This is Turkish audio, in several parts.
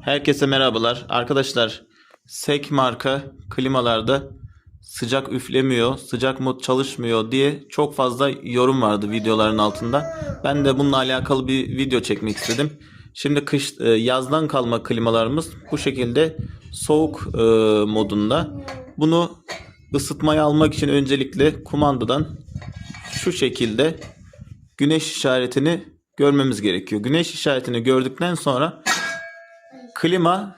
Herkese merhabalar. Arkadaşlar SEK marka klimalarda sıcak üflemiyor, sıcak mod çalışmıyor diye çok fazla yorum vardı videoların altında. Ben de bununla alakalı bir video çekmek istedim. Şimdi kış e, yazdan kalma klimalarımız bu şekilde soğuk e, modunda. Bunu ısıtmaya almak için öncelikle kumandadan şu şekilde güneş işaretini görmemiz gerekiyor. Güneş işaretini gördükten sonra klima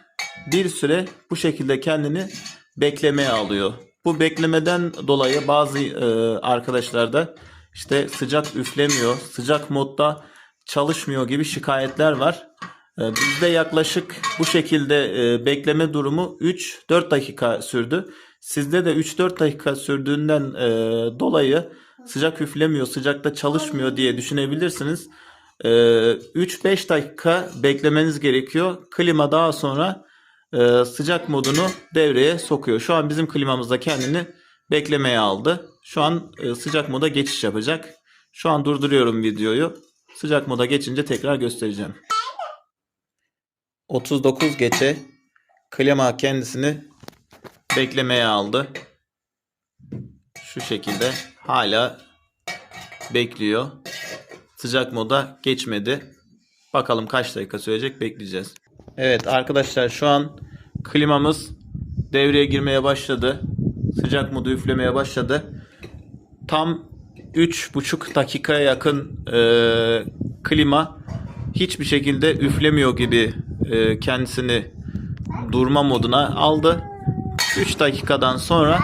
bir süre bu şekilde kendini beklemeye alıyor. Bu beklemeden dolayı bazı e, arkadaşlarda işte sıcak üflemiyor, sıcak modda çalışmıyor gibi şikayetler var. E, bizde yaklaşık bu şekilde e, bekleme durumu 3-4 dakika sürdü. Sizde de 3-4 dakika sürdüğünden e, dolayı sıcak üflemiyor, sıcakta çalışmıyor diye düşünebilirsiniz. Ee, 3-5 dakika beklemeniz gerekiyor. Klima daha sonra e, sıcak modunu devreye sokuyor. Şu an bizim klimamız da kendini beklemeye aldı. Şu an e, sıcak moda geçiş yapacak. Şu an durduruyorum videoyu. Sıcak moda geçince tekrar göstereceğim. 39 geçe klima kendisini beklemeye aldı. Şu şekilde hala bekliyor. Sıcak moda geçmedi. Bakalım kaç dakika sürecek bekleyeceğiz. Evet arkadaşlar şu an klimamız devreye girmeye başladı. Sıcak modu üflemeye başladı. Tam 3,5 dakikaya yakın e, klima hiçbir şekilde üflemiyor gibi e, kendisini durma moduna aldı. 3 dakikadan sonra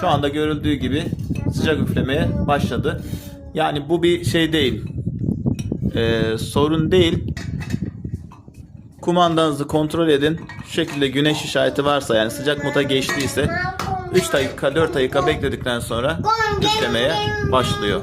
şu anda görüldüğü gibi sıcak üflemeye başladı. Yani bu bir şey değil. Ee, sorun değil. Kumandanızı kontrol edin. Şu şekilde güneş işareti varsa yani sıcak moda geçtiyse 3 dakika 4 dakika bekledikten sonra üflemeye başlıyor.